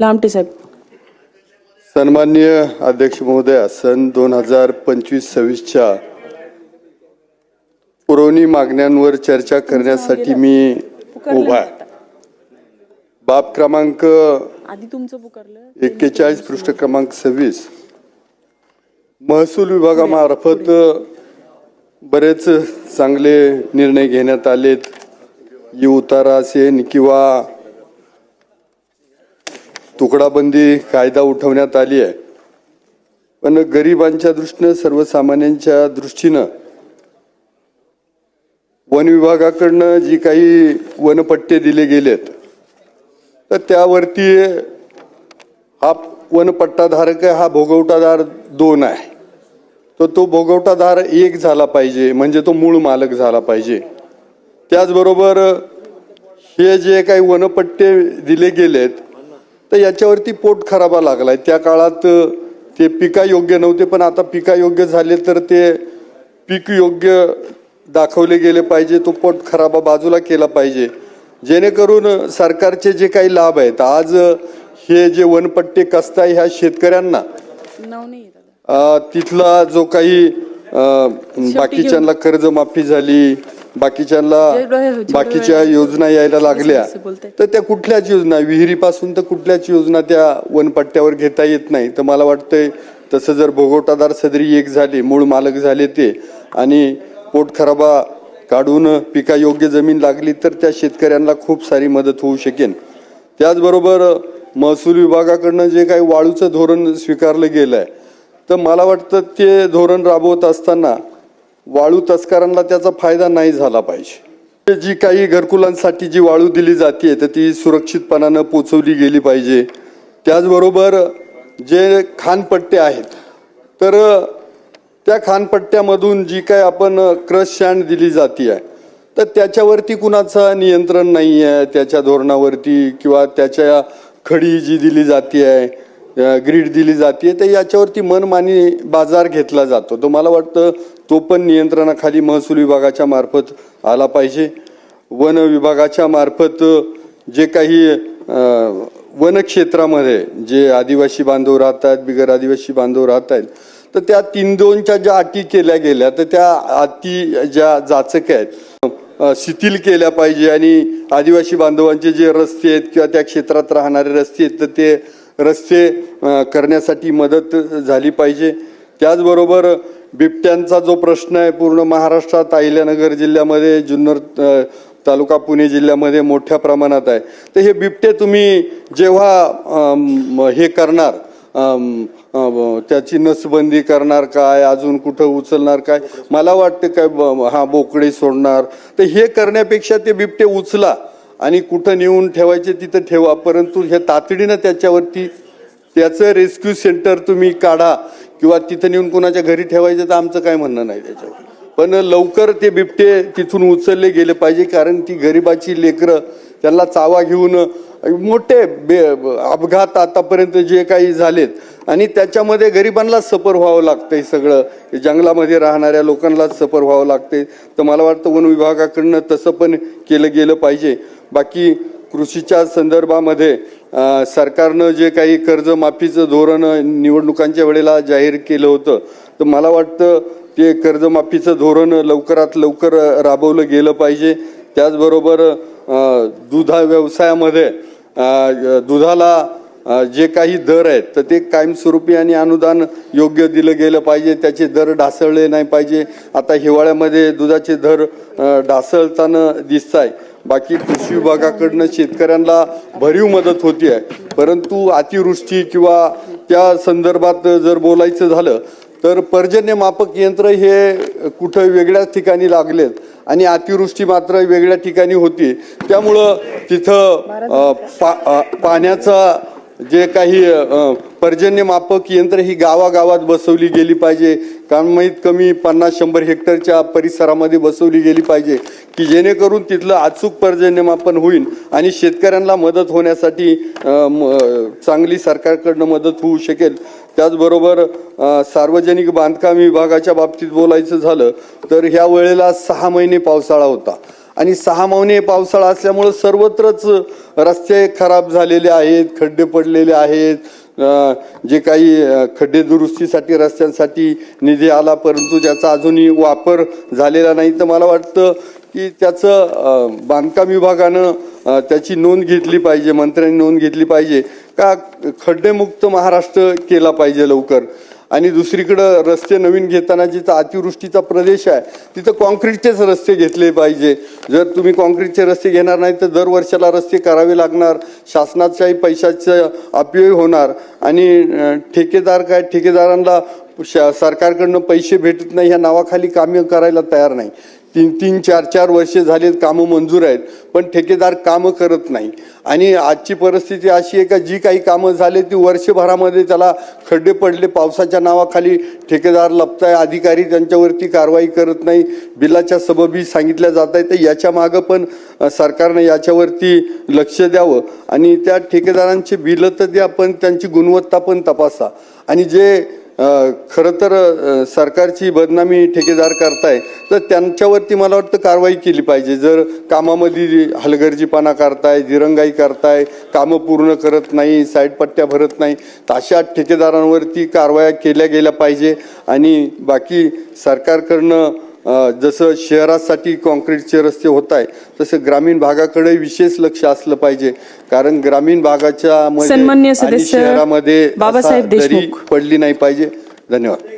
लामटे साहेब. सन्मान्य अध्यक्ष महोदया सन दोन हजार पंचवीस सव्वीसच्या पुरवणी मागण्यांवर चर्चा करण्यासाठी मी उभा आहे. बाब क्रमांक आधी तुमचं पुकारलं. एक्केचाळीस पृष्ठ क्रमांक सव्वीस. महसूल विभागामार्फत बरेच चांगले निर्णय घेण्यात आलेत. ई उतारा असेल किंवा तुकडाबंदी कायदा उठवण्यात आली आहे. पण गरिबांच्या दृष्टीनं सर्वसामान्यांच्या दृष्टीनं वन विभागाकडनं जी काही वनपट्टे दिले गेलेत तर त्यावरती हा वनपट्टाधारक आहे हा भोगवटाधार दोन आहे. तर तो भोगवटाधार एक झाला पाहिजे म्हणजे तो मूळ मालक झाला पाहिजे. त्याचबरोबर हे जे काही वनपट्टे दिले गेलेत तर याच्यावरती पोट खराबा लागलाय. त्या काळात ते पिका योग्य नव्हते पण आता पिका योग्य झाले तर ते पीक योग्य दाखवले गेले पाहिजे तो पोट खराबा बाजूला केला पाहिजे. जेणेकरून सरकारचे जे काही लाभ आहेत आज हे जे वनपट्टे कसताय ह्या शेतकऱ्यांना तिथला जो काही बाकीच्यांना कर्जमाफी झाली बाकीच्यांना बाकीच्या योजना यायला लागल्या. तर त्या कुठल्याच योजना विहिरीपासून तर कुठल्याच योजना त्या वनपट्ट्यावर घेता येत नाही. तर मला वाटतंय तसं जर भोगवटादार सदरी एक झाले मूळ मालक झाले ते आणि पोट खराबा काढून पिका योग्य जमीन लागली तर त्या शेतकऱ्यांना खूप सारी मदत होऊ शकेल त्याचबरोबर महसूल विभागाकडनं जे काही वाळूचं धोरण स्वीकारलं गेलं आहे तर मला वाटतं ते धोरण राबवत असताना वाळू तस्करांना त्याचा फायदा नाही झाला पाहिजे. जी काही घरकुलांसाठी जी वाळू दिली जाते तर ती सुरक्षितपणानं पोचवली गेली पाहिजे. त्याचबरोबर जे खानपट्टे आहेत तर त्या खानपट्ट्यामधून जी काय आपण क्रश सँड दिली जाते आहे तर त्याच्यावरती कुणाचं नियंत्रण नाही आहे त्याच्या धोरणावरती किंवा त्याच्या खडी जी दिली जाते आहे ग्रीड दिली जाते तर याच्यावरती मनमानी बाजार घेतला जातो. तर मला वाटतं तो पण नियंत्रणाखाली महसूल विभागाच्या मार्फत आला पाहिजे. वन विभागाच्या मार्फत जे काही वनक्षेत्रामध्ये जे आदिवासी बांधव राहतात बिगर आदिवासी बांधव राहत आहेत तर त्या तीन दोनच्या ज्या अटी केल्या गेल्या तर त्या अटी ज्या जाचक आहेत शिथिल केल्या पाहिजे. आणि आदिवासी बांधवांचे जे रस्ते आहेत किंवा त्या क्षेत्रात राहणारे रस्ते आहेत तर ते रस्ते करण्यासाठी मदत झाली पाहिजे. त्याचबरोबर बिबट्यांचा जो प्रश्न आहे पूर्ण महाराष्ट्रात अहिल्यानगर जिल्ह्यामध्ये जुन्नर तालुका पुणे जिल्ह्यामध्ये मोठ्या प्रमाणात आहे. तर हे बिबटे तुम्ही जेव्हा हे करणार त्याची नसबंदी करणार काय अजून कुठं उचलणार काय मला वाटतं काय हा बोकडे सोडणार. तर हे करण्यापेक्षा ते बिबटे उचला. आणि कुठं नेऊन ठेवायचे तिथं ठेवा. परंतु हे तातडीनं त्याच्यावरती त्याचं रेस्क्यू सेंटर तुम्ही काढा किंवा तिथं नेऊन कोणाच्या घरी ठेवायचं तर आमचं काय म्हणणं नाही त्याच्यावर. पण लवकर ते बिबटे तिथून उचलले गेले पाहिजे कारण ती गरिबाची लेकरं त्यांना चावा घेऊन मोठे बे अपघात आतापर्यंत जे काही झालेत. आणि त्याच्यामध्ये गरिबांना सफर व्हावं लागतं हे सगळं. जंगलामध्ये राहणाऱ्या लोकांनाच सफर व्हावं लागते तर मला वाटतं वन विभागाकडनं तसं पण केलं गेलं पाहिजे. बाकी कृषीच्या संदर्भामध्ये सरकारनं जे काही कर्जमाफीचं धोरण निवडणुकांच्या वेळेला जाहीर केलं होतं. तर मला वाटतं ते कर्जमाफीचं धोरण लवकरात लवकर राबवलं गेलं पाहिजे. त्याचबरोबर दुधा व्यवसायामध्ये दुधाला जे काही दर आहेत तर ते कायमस्वरूपी आणि अनुदान योग्य दिलं गेलं पाहिजे. त्याचे दर ढासळले नाही पाहिजे. आता हिवाळ्यामध्ये दुधाचे दर ढासळताना दिसत आहे बाकी कृषी विभागाकडनं शेतकऱ्यांना भरीव मदत होती आहे परंतु अतिवृष्टी किंवा त्या संदर्भात जर बोलायचं झालं तर पर्जन्यमापक यंत्र हे कुठं वेगळ्याच ठिकाणी लागलेत. आणि अतिवृष्टी मात्र वेगळ्या ठिकाणी होती. त्यामुळं तिथं पा पाण्याचा जे काही पर्जन्यमापक यंत्र ही गावागावात बसवली गेली पाहिजे. कमीत कमी पन्नास शंभर हेक्टरच्या परिसरामध्ये बसवली गेली पाहिजे की जेणेकरून तिथलं अचूक पर्जन्यमापन होईल आणि शेतकऱ्यांना मदत होण्यासाठी चांगली सरकारकडनं मदत होऊ शकेल. त्याचबरोबर सार्वजनिक बांधकाम विभागाच्या बाबतीत बोलायचं झालं तर ह्या वेळेला सहा महिने पावसाळा होता. आणि सहा महिने पावसाळा असल्यामुळं सर्वत्रच रस्ते खराब झालेले आहेत खड्डे पडलेले आहेत जे काही खड्डे दुरुस्तीसाठी रस्त्यांसाठी निधी आला परंतु त्याचा अजूनही वापर झालेला नाही. तर मला वाटतं की त्याचं बांधकाम विभागानं त्याची नोंद घेतली पाहिजे मंत्र्यांनी नोंद घेतली पाहिजे. का खड्डेमुक्त महाराष्ट्र केला पाहिजे लवकर? आणि दुसरीकडं रस्ते नवीन घेताना जिथं अतिवृष्टीचा प्रदेश आहे तिथं कॉन्क्रीटचेच रस्ते घेतले पाहिजे. जर तुम्ही कॉन्क्रीटचे रस्ते घेणार नाही तर दर वर्षाला रस्ते करावे लागणार. शासनाच्याही पैशाचं अपव्यय होणार. आणि ठेकेदार काय ठेकेदारांना सरकारकडनं पैसे भेटत नाही ह्या नावाखाली कामे करायला तयार नाही. तीन तीन चार चार वर्षे झालेत कामं मंजूर आहेत पण ठेकेदार कामं करत नाही. आणि आजची परिस्थिती अशी आहे का जी काही कामं झाली ती वर्षभरामध्ये त्याला खड्डे पडले पावसाच्या नावाखाली ठेकेदार लपताय अधिकारी त्यांच्यावरती कारवाई करत नाही बिलाच्या सबबी सांगितल्या जात आहेत तर याच्या मागं पण सरकारनं याच्यावरती लक्ष द्यावं. आणि त्या ठेकेदारांचे बिलं तर द्या पण त्यांची गुणवत्ता पण तपासा. आणि जे खरं तर सरकारची बदनामी ठेकेदार करताय तर त्यांच्यावरती मला वाटतं कारवाई केली पाहिजे. जर कामामध्ये हलगर्जीपणा करताय दिरंगाई करताय कामं पूर्ण करत नाही साईडपट्ट्या भरत नाही तर अशा ठेकेदारांवरती कारवाया केल्या गेल्या पाहिजे. आणि बाकी सरकारकडनं जसं शहरासाठी काँक्रीटचे रस्ते होत आहे तसं ग्रामीण भागाकडे विशेष लक्ष असलं पाहिजे. कारण ग्रामीण भागाच्या शहरामध्ये. पडली नाही पाहिजे. धन्यवाद.